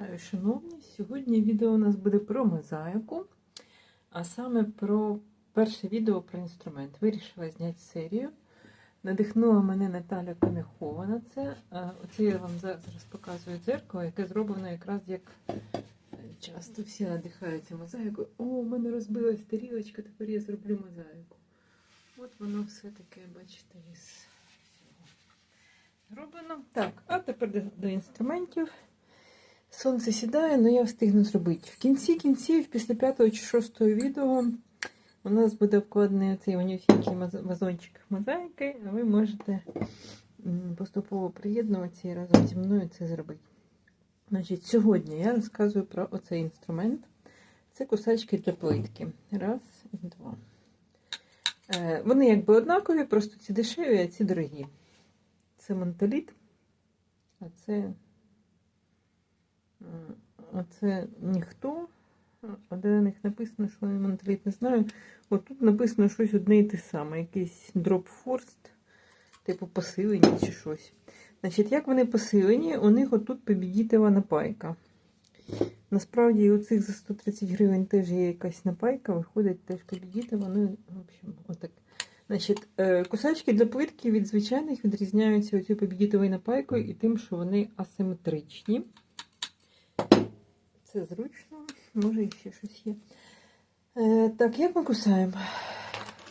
Шановні, сьогодні відео у нас буде про мозаїку, а саме про перше відео про інструмент. Вирішила зняти серію. Надихнула мене Наталя Коміхова на це. Оце я вам зараз показую дзеркало, яке зроблено якраз як е, часто всі надихаються мозаїкою. О, у мене розбилась тарілочка, тепер я зроблю мозаїку. От воно все таке, бачите, із зроблено. Так, а тепер до інструментів. Сонце сідає, але я встигну зробити. В кінці кінців, після п'ятого чи шостого відео, у нас буде вкладений цей манюсінький вазончик мозаїки, а ви можете поступово приєднуватися і разом зі мною це зробити. Значить, сьогодні я розказую про оцей інструмент. Це кусачки для плитки. Раз і два. Е, Вони якби однакові, просто ці дешеві, а ці дорогі. Це монтоліт, а це а це ніхто. А де на них написано, що вони моноліт, не знаю. От тут написано щось одне і те саме, якийсь дропфорст, типу посилені чи щось. Значить, як вони посилені, у них отут побідітова напайка. Насправді, у цих за 130 гривень теж є якась напайка, виходить теж побідітова. Ну, в общем, отак. Значить, е, кусачки для плитки від звичайних відрізняються оцю побідітовою напайкою і тим, що вони асиметричні. Це зручно, може ще щось є. Е, так, як ми кусаємо?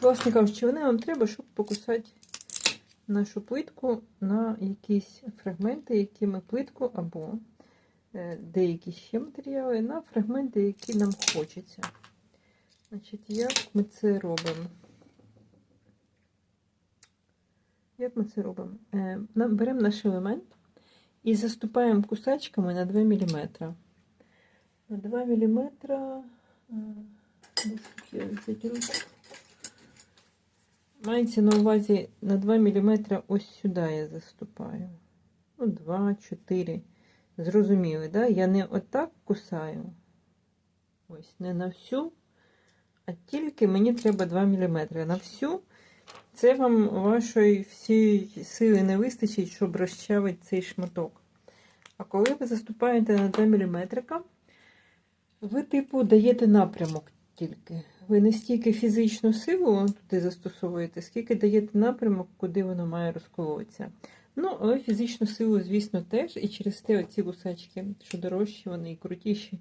Власне кажучи, вони нам треба, щоб покусати нашу плитку на якісь фрагменти, які ми плитку або е, деякі ще матеріали на фрагменти, які нам хочеться. Значить, як ми це робимо? Як ми це робимо? Е, беремо наш елемент і заступаємо кусачками на 2 мм. На 2 мм. Мається на увазі на 2 мм ось сюди я заступаю. Ну, 2, 4. Зрозуміли, да? Я не отак кусаю. Ось, не на всю, а тільки мені треба 2 мм. На всю це вам вашої всієї сили не вистачить, щоб розчавити цей шматок. А коли ви заступаєте на 2 мм, ви, типу, даєте напрямок тільки. Ви не стільки фізичну силу туди застосовуєте, скільки даєте напрямок, куди воно має розколотися. Ну, але фізичну силу, звісно, теж. І через те оці гусачки, що дорожчі, вони і крутіші,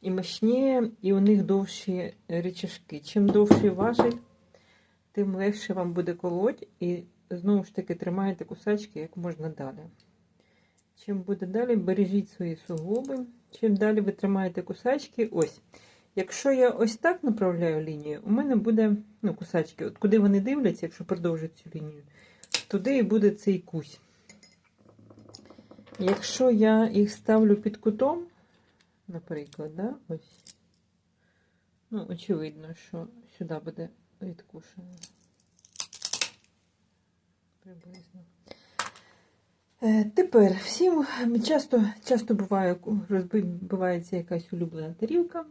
і мощні, і у них довші речашки. Чим довший важіль, тим легше вам буде колоть. І знову ж таки тримаєте кусачки як можна далі. Чим буде далі, бережіть свої суглоби. Чим далі ви тримаєте кусачки, ось. Якщо я ось так направляю лінію, у мене буде ну, кусачки, от куди вони дивляться, якщо продовжать цю лінію, туди і буде цей кусь. Якщо я їх ставлю під кутом, наприклад, да, ось, ну, очевидно, що сюди буде відкушено. Приблизно. Е, Тепер всім часто часто буває, розбивається якась улюблена тарілка.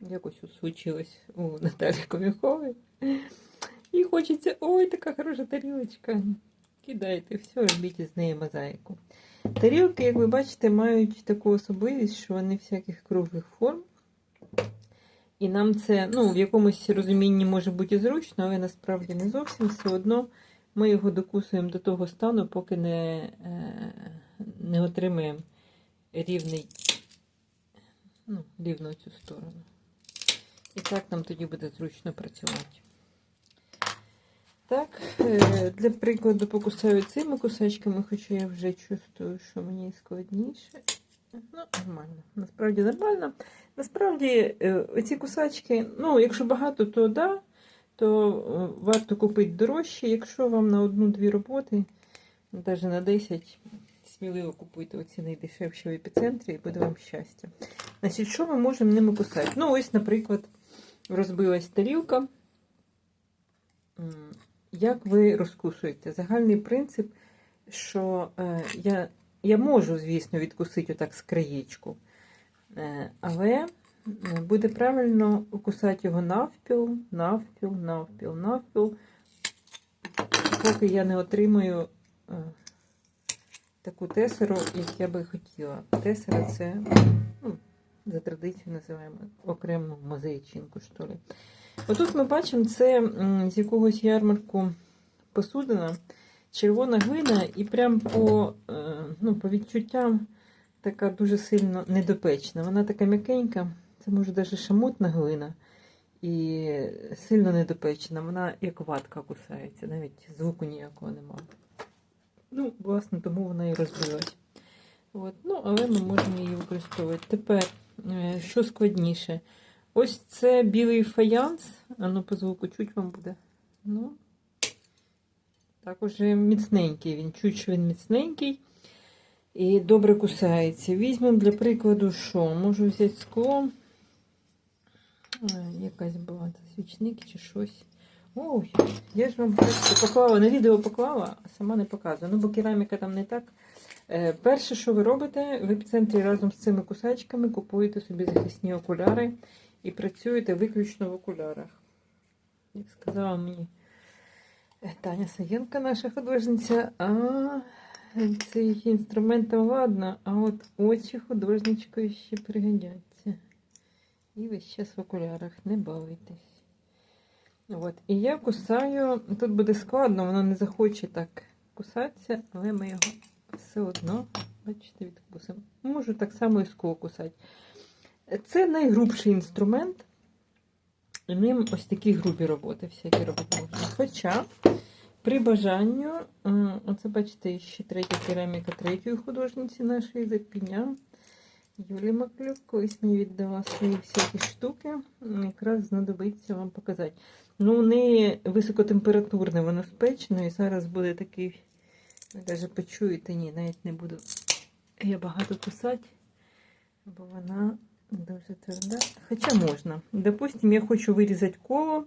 Якось случилось у Наталі Коміхової. І хочеться, ой, така хороша тарілочка. Кидайте все, робіть з неї мозаїку. Тарілки, як ви бачите, мають таку особливість, що вони всяких круглих форм. І нам це, ну, в якомусь розумінні може бути зручно, але насправді не зовсім все одно. Ми його докусуємо до того стану, поки не, не отримаємо рівний, ну, рівну цю сторону. І так нам тоді буде зручно працювати. Так, е, для прикладу покусаю цими кусачками, хоча я вже чувствую, що мені складніше. Ну, нормально. Насправді нормально. Насправді, е, ці кусачки, ну, якщо багато, то да то варто купити дорожче. Якщо вам на одну-дві роботи, навіть на 10, сміливо купуйте оці найдешевші в епіцентрі і буде вам щастя. Значить, що ми можемо ними кусати? Ну, ось, наприклад, розбилась тарілка. Як ви розкусуєте? Загальний принцип, що е, я я можу, звісно, відкусити отак з краєчку, е, але буде правильно кусати його навпіл, навпіл, навпіл, навпіл, поки я не отримую таку тесеру, як я би хотіла. Тесера це, ну, за традицією називаємо окрему мозаїчинку, що ли. Отут ми бачимо, це з якогось ярмарку посудина, червона глина, і прям по, е, ну, по відчуттям така дуже сильно недопечна. Вона така м'якенька, це може навіть шамотна глина. І сильно недопечена. Вона як ватка кусається, навіть звуку ніякого немає. Ну, власне, тому вона і розбилась. От. Ну, але ми можемо її використовувати. Тепер, е, що складніше? Ось це білий фаянс. А ну, по звуку чуть вам буде. Ну, також міцненький. Він чуть, він міцненький і добре кусається. Візьмемо для прикладу, що? Можу взяти скло. Е, Якась була це свічник чи щось. Ой, я ж вам поклала, на відео поклала, а сама не показую. Ну, бо кераміка там не так. Е, перше, що ви робите, в епіцентрі разом з цими кусачками купуєте собі захисні окуляри і працюєте виключно в окулярах. Як сказала мені е, Таня Саєнка, наша художниця, а цей інструментом ладно, а от очі художничкою ще пригодяться. І весь час в окулярах, не бавитесь. От. І я кусаю, тут буде складно, воно не захоче так кусатися, але ми його все одно, бачите, відкусимо. Можу так само і скло кусати. Це найгрубший інструмент. І ним ось такі грубі роботи, всякі робити можна. Хоча, при бажанню, е, оце бачите, ще третя кераміка третьої художниці нашої Запіня. Юлі Маклюк колись мені віддала свої всякі штуки. Якраз знадобиться вам показати. Ну, у неї високотемпературне, воно спечено, і зараз буде такий, ви навіть почуєте, ні, навіть не буду я багато кусати, бо вона дуже тверда. Хоча можна. Допустим, я хочу вирізати коло,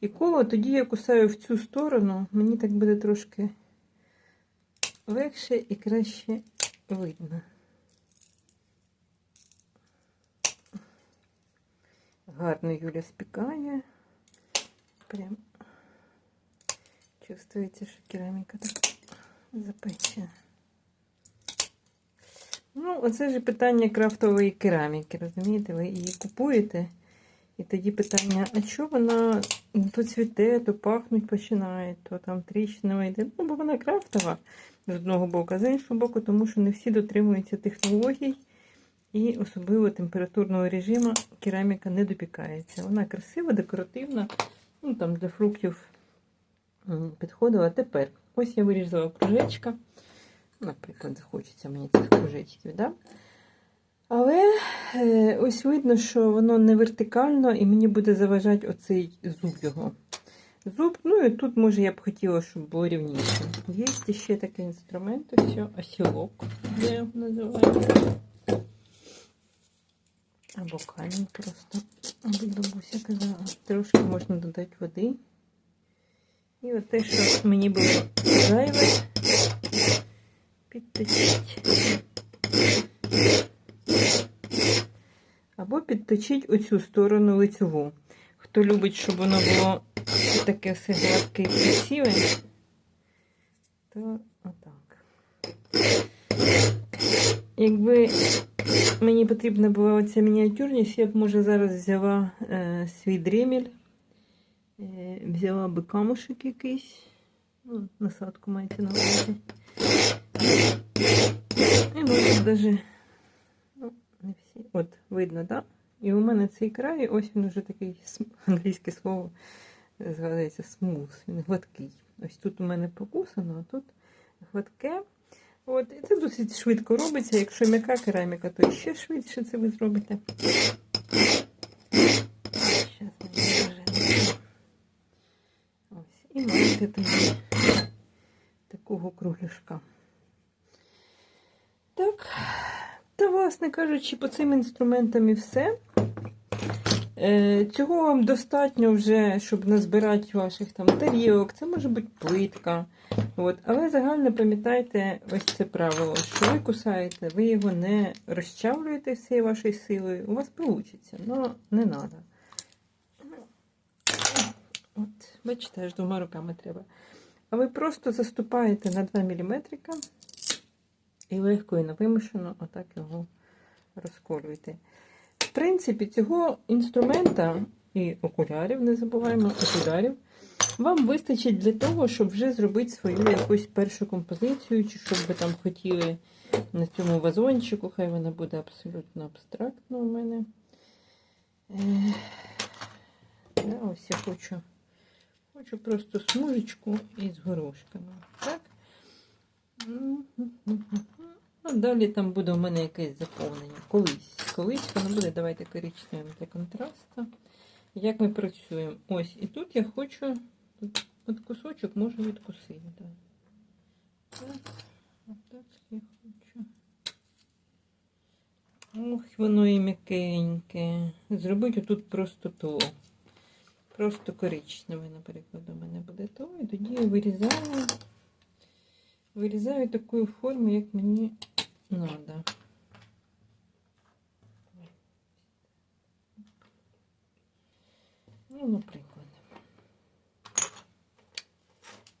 і коло тоді я кусаю в цю сторону, мені так буде трошки легше і краще видно. Гарно Юля спікає. Прям чувствується, що кераміка так запечена. Ну, оце ж питання крафтової кераміки, розумієте? Ви її купуєте, і тоді питання, а що вона то цвіте, то пахнуть починає, то там тріщина йде. Ну, бо вона крафтова з одного боку, а з іншого боку, тому що не всі дотримуються технологій. І особливо температурного режиму кераміка не допікається. Вона красива, декоративна, ну там для фруктів підходила. Тепер ось я вирізала кружечка. Наприклад, захочеться мені цих кружечків. Да? Але е, ось видно, що воно не вертикально і мені буде заважати оцей зуб його. Зуб, ну і тут, може, я б хотіла, щоб було рівніше. Є ще такий інструмент, ось осілок, я його називаю. Або камінь просто, або бабуся казала. Трошки можна додати води. І от те, що мені було зайве, підточить. Або підточить оцю сторону лицеву. Хто любить, щоб воно було таке все гладке і красиве, то отак. Якби мені потрібна була оця мініатюрність, я б, може, зараз взяла е, свій дремель, е, взяла би камушек якийсь, ну, насадку мається на увазі. І може даже, ну, не всі. От, видно, так? І у мене цей край, ось він вже такий англійське слово згадається смус, він гладкий. Ось тут у мене покусано, а тут гладке. От, і це досить швидко робиться. Якщо м'яка кераміка, то ще швидше це ви зробите. Ось. І маєте тоді такого кругляшка. Так. Та, власне кажучи, по цим інструментам і все. Е, Цього вам достатньо вже, щоб назбирати ваших там тарілок. Це може бути плитка. От. Але загально пам'ятайте ось це правило, що ви кусаєте, ви його не розчавлюєте всією вашою силою. У вас вийде, але не треба. От, бачите, аж двома руками треба. А ви просто заступаєте на 2 мм І легко і невимушено отак його розколюйте. В принципі, цього інструмента і окулярів, не забуваємо, окулярів, вам вистачить для того, щоб вже зробити свою якусь першу композицію, чи щоб ви там хотіли на цьому вазончику, хай вона буде абсолютно абстрактна у мене. Я ось я хочу, хочу просто смужечку із горошками. Так? А далі там буде у мене якесь заповнення. Колись. Колись воно буде, давайте коричневим для контрасту. Як ми працюємо? Ось, і тут я хочу, тут от кусочок можу відкусити. Да. Так, отак я хочу. Ох, воно і м'якеньке. Зробити тут просто то. Просто коричневе, наприклад, у мене буде то. І тоді я вирізаю. Вирізаю такою форму, як мені треба. Ну, наприклад.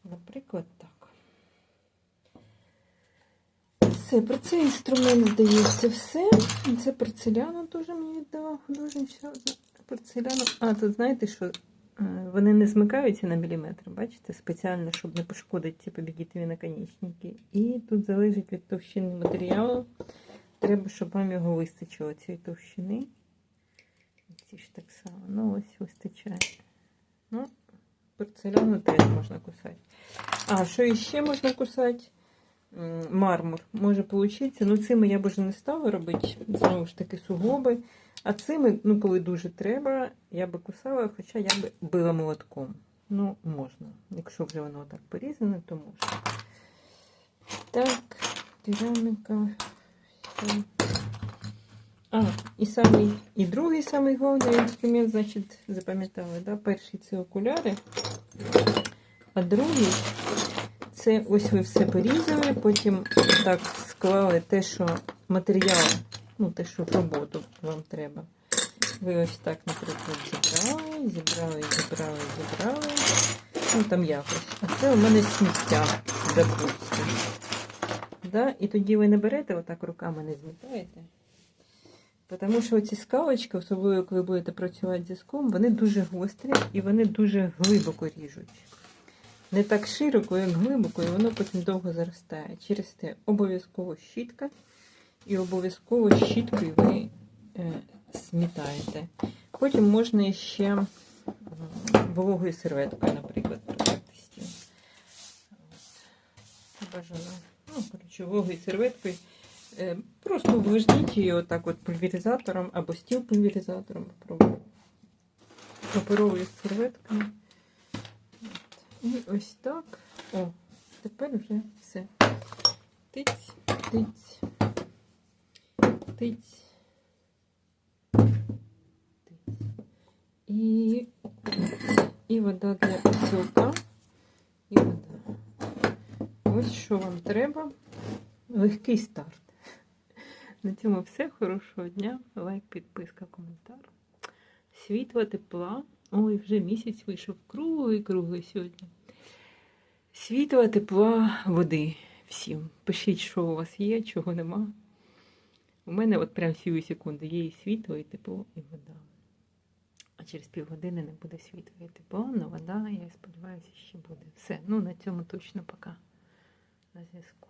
Наприклад, так. Все, про цей інструмент здається все. Це порцеляна дуже мені віддала художниця. Порцеляна. А, тут знаєте, що вони не змикаються на міліметр, бачите, спеціально, щоб не пошкодити ці побігітові наконечники. І тут залежить від товщини матеріалу. Треба, щоб вам його вистачило цієї товщини. Ці ж так само. Ну, ось вистачає. Ну, порцеляну теж можна кусати. А, що іще можна кусати? Мармур може получитися. Ну, цими я б вже не стала робити. Знову ж таки, суглоби. А цими, ну, коли дуже треба, я би кусала, хоча я би била молотком. Ну, можна. Якщо вже воно так порізане, то можна. Так, кераміка. А, і самий, і другий самий головний інструмент, значить, запам'ятали, да? Перший це окуляри, а другий це ось ви все порізали, потім так склали те, що матеріал, ну те, що в роботу вам треба. Ви ось так, наприклад, зібрали, зібрали, зібрали, зібрали. Ну там якось. А це у мене сміття, допустимо. Да? І тоді ви не берете, отак руками не змітаєте. Тому що ці скалочки, особливо коли будете працювати зі ском, вони дуже гострі і вони дуже глибоко ріжуть. Не так широко, як глибоко, і воно потім довго заростає. Через те обов'язково щітка, і обов'язково щіткою ви е, змітаєте. Потім можна ще вологою серветкою, наприклад, пройтися. Бажано. Ну, коротше, вологою серветкою. Е, Просто увлажніть її отак от пульверизатором або стіл пульверизатором. Паперовою серветкою. І ось так. О, тепер вже все. Тиць, тиць, тиць. Тиць. І, вода для сілка. І вода. Ось що вам треба. Легкий старт. На цьому все. Хорошого дня. Лайк, підписка, коментар. Світла, тепла. Ой, вже місяць вийшов круглий, круглий сьогодні. Світла, тепла, води всім. Пишіть, що у вас є, чого нема. У мене от прям всі секунду є і світло, і тепло, і вода. А через півгодини не буде світло і тепло, але вода, я сподіваюся, ще буде. Все. Ну, на цьому точно пока. На зв'язку.